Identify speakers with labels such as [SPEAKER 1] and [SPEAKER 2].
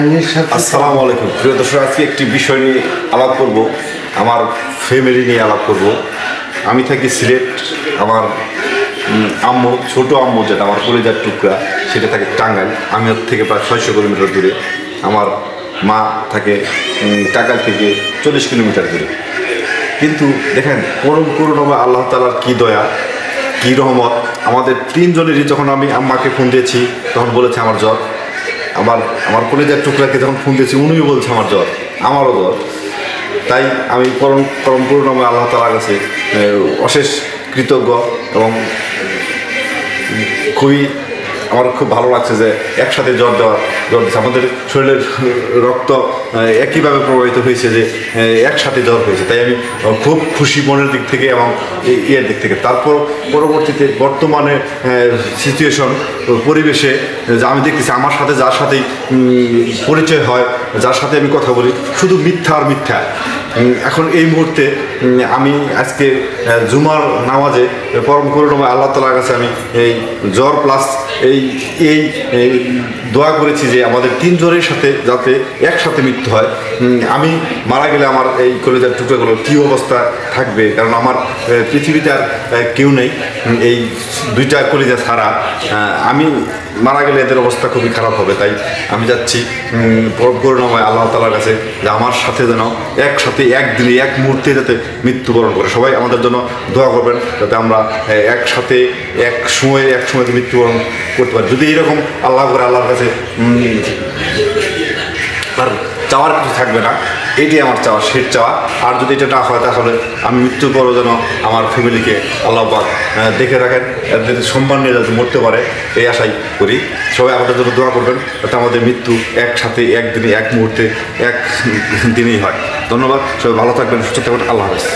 [SPEAKER 1] কাহিনীর সাথে
[SPEAKER 2] আসসালামু আলাইকুম। প্রিয় দর্শক, আজকে একটি বিষয় নিয়ে আলাপ করব। আমার ফ্যামিলি নিয়ে আলাপ করব। আমি থাকি সিলেট। আমার আম্মু, ছোট আম্মু যেটা, আমার কলেজার টুকরা, সেটা থাকে টাঙ্গাইল। আমি ওর থেকে প্রায় ছয়শো কিলোমিটার দূরে। আমার মা থাকে টাঙ্গাইল থেকে চল্লিশ কিলোমিটার দূরে। কিন্তু দেখেন, পরম করুণাময় আল্লাহ তালার কী দয়া, কী রহমত। আমাদের তিনজনেরই যখন আমি আম্মাকে ফোন দিয়েছি, তখন বলেছে আমার জ্বর। আবার আমার কলেজের টুকরাকে যখন ফোন দিয়েছি, উনিও বলছে, আমার জ্বর, আমারও জ্বর। তাই আমি পরম পরম পূর্ণ আল্লাহ তালার কাছে অশেষ কৃতজ্ঞ এবং খুবই আমার খুব ভালো লাগছে যে একসাথে জ্বর দেওয়া, জ্বর দিচ্ছে। আমাদের শরীরের রক্ত একইভাবে প্রভাবিত হয়েছে যে একসাথে জ্বর হয়েছে। তাই আমি খুব খুশি মনের দিক থেকে এবং ইয়ের দিক থেকে। তারপর পরবর্তীতে বর্তমানে সিচুয়েশন পরিবেশে, যে আমি দেখতেছি আমার সাথে যার সাথেই পরিচয় হয়, যার সাথে আমি কথা বলি, শুধু মিথ্যা আর মিথ্যা। এখন এই মুহূর্তে আমি আজকে জুমার নামাজে, পরম করুণাময় আল্লাহ তালার কাছে আমি এই জ্বর প্লাস এই এই দোয়া করেছি যে আমাদের তিন জ্বরের সাথে যাতে একসাথে মৃত্যু হয়। আমি মারা গেলে আমার এই কলেজের টুকরোগুলো কী অবস্থা থাকবে? কারণ আমার পৃথিবীতে আর কেউ নেই। এই দুইটা কলেজা ছাড়া আমি মারা গেলে এদের অবস্থা খুবই খারাপ হবে। তাই আমি যাচ্ছি করুণাময় আল্লাহ তালার কাছে যে আমার সাথে যেন একসাথে, একদিনে, এক মুহূর্তে যাতে মৃত্যুবরণ করে। সবাই আমাদের জন্য দোয়া করবেন যাতে আমরা একসাথে, এক সময়ে, এক সময় মৃত্যুবরণ করতে পারে। যদি এরকম আল্লাহ করে আল্লাহর কাছে আর চাওয়ার কিছু থাকবে না। এটাই আমার চাওয়া, শেষ চাওয়া। আর যদি এটা না হয়, তাহলে আমি মৃত্যুর পরও যেন আমার ফ্যামিলিকে আল্লাহ পাক দেখে রাখেন সম্মান নিয়ে যাতে মরতে পারে, এই আশাই করি। সবাই আমাদের জন্য দোয়া করবেন, যাতে আমাদের মৃত্যু একসাথে, একদিনে, এক মুহূর্তে, এক দিনেই হয়। ধন্যবাদ। সবাই ভালো থাকবেন, সুস্থ থাকবেন। আল্লাহ হাফেজ।